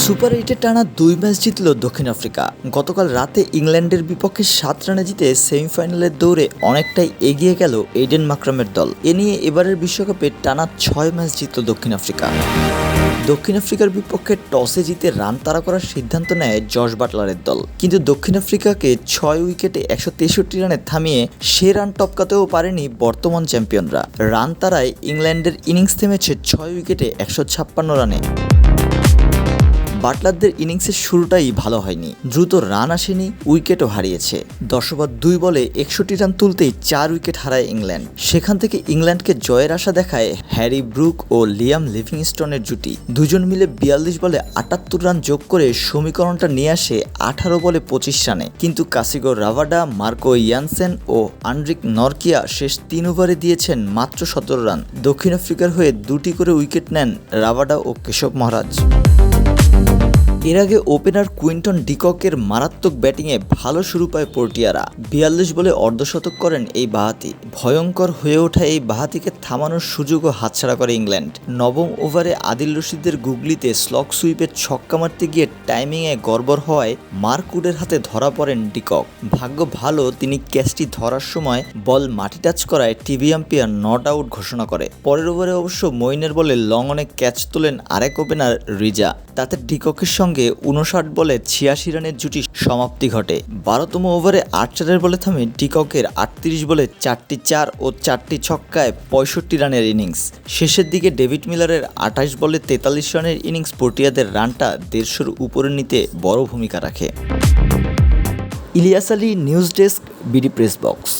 Super এইটে টানা দুই ম্যাচ জিতল দক্ষিণ আফ্রিকা। গতকাল রাতে ইংল্যান্ডের বিপক্ষে সাত রানে জিতে সেমিফাইনালের দৌড়ে অনেকটাই এগিয়ে গেল এইডেন মাকরামের দল। এ নিয়ে এবারের বিশ্বকাপে টানা ছয় ম্যাচ জিতল দক্ষিণ আফ্রিকা। দক্ষিণ আফ্রিকার বিপক্ষে টসে জিতে রান তাড়া করার সিদ্ধান্ত নেয় জশ বাটলারের দল। কিন্তু দক্ষিণ আফ্রিকাকে ছয় উইকেটে একশো তেষট্টি রানে থামিয়ে সে রান টপকাতেও পারেনি বর্তমান চ্যাম্পিয়নরা। রান তারায় ইংল্যান্ডের ইনিংস থেমেছে ছয় উইকেটে একশো ছাপ্পান্ন রানে। বাটলারদের ইনিংসের শুরুটাই ভালো হয়নি। দ্রুত রান আসেনি, উইকেটও হারিয়েছে। দশ ওভার দুই বলে একষট্টি রান তুলতেই চার উইকেট হারায় ইংল্যান্ড। সেখান থেকে ইংল্যান্ডকে জয়ের আশা দেখায় হ্যারি ব্রুক ও লিয়াম লিভিংস্টনের জুটি। দুজন মিলে বিয়াল্লিশ বলে আটাত্তর রান যোগ করে সমীকরণটা নিয়ে আসে আঠারো বলে পঁচিশ রানে। কিন্তু কাসিগো রাভাডা, মার্কো ইয়ানসেন ও আন্ড্রিক নরকিয়া শেষ তিন ওভারে দিয়েছেন মাত্র সতেরো রান। দক্ষিণ আফ্রিকার হয়ে দুটি করে উইকেট নেন রাভাডা ও কেশব মহারাজ। এর আগে ওপেনার কুইন্টন ডিককের মারাত্মক ব্যাটিংয়ে ভালো শুরু পায় পোর্টিয়ারা। বিয়াল্লিশ বলে অর্ধশতক করেন এই বাহাতি। ভয়ঙ্কর হয়ে ওঠা এই বাহাতিকে থামানোর সুযোগও হাতছাড়া করে ইংল্যান্ড। নবম ওভারে আদিল রশিদের গুগলিতে স্লক সুইপের ছক্কা মারতে গিয়ে টাইমিংয়ে গড়বড় হওয়ায় মার্কুডের হাতে ধরা পড়েন ডিকক। ভাগ্য ভালো, তিনি ক্যাচটি ধরার সময় বল মাটি টাচ করায় টিভি আম্পিয়ার নট আউট ঘোষণা করে। পরের ওভারে অবশ্য মইনের বলে লং অনে ক্যাচ তোলেন আরেক ওপেনার রিজা। তাতে ডিককের সঙ্গে উনষাট বলে ছিয়াশি রানের জুটি সমাপ্তি ঘটে। বারোতম ওভারে আট চারের বলে থামে ডিককের আটত্রিশ বলে চারটি চার ও চারটি ছক্কায় পঁয়ষট্টি রানের ইনিংস। শেষের দিকে ডেভিড মিলারের আঠাশ বলে তেতাল্লিশ রানের ইনিংস পটিয়াদের রানটা দেড়শোর উপরে নিতে বড় ভূমিকা রাখে। Ilias Ali, news desk, BD press box.